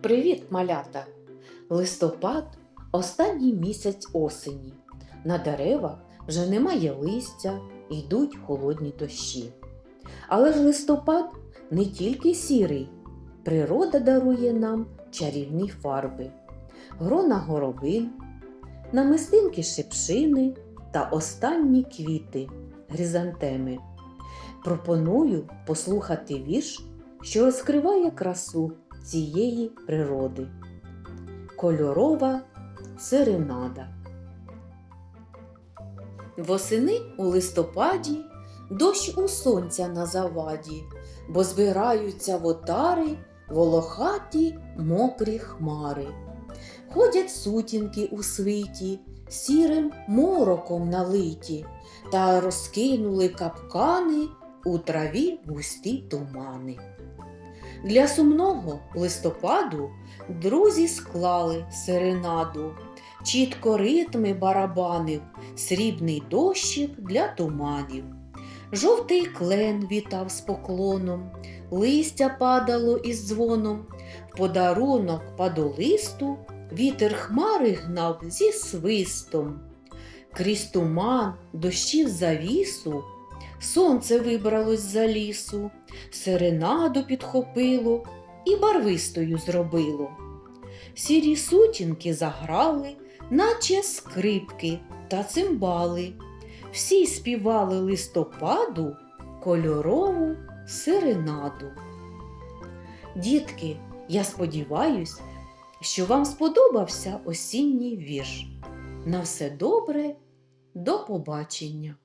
Привіт, малята! Листопад останній місяць осені. На деревах вже немає листя, йдуть холодні дощі. Але ж листопад не тільки сірий, природа дарує нам чарівні фарби, грона горобин, намистинки шипшини та останні квіти гризантеми. Пропоную послухати вірш, що розкриває красу цієї природи. Кольорова серенада. Восени у листопаді дощ у сонця на заваді, бо збираються в отари волохаті мокрі хмари. Ходять сутінки у свиті, сірим мороком налиті, та розкинули капкани у траві густі тумани. Для сумного листопаду друзі склали серенаду, чітко ритми барабанив, срібний дощик для туманів. Жовтий клен вітав з поклоном, листя падало із дзвоном, в подарунок падолисту вітер хмари гнав зі свистом. Крізь туман дощів завісу, сонце вибралось за лісу, серенаду підхопило і барвистою зробило. Сірі сутінки заграли, наче скрипки та цимбали. Всі співали листопаду кольорову серенаду. Дітки, я сподіваюсь, що вам сподобався осінній вірш. На все добре, до побачення!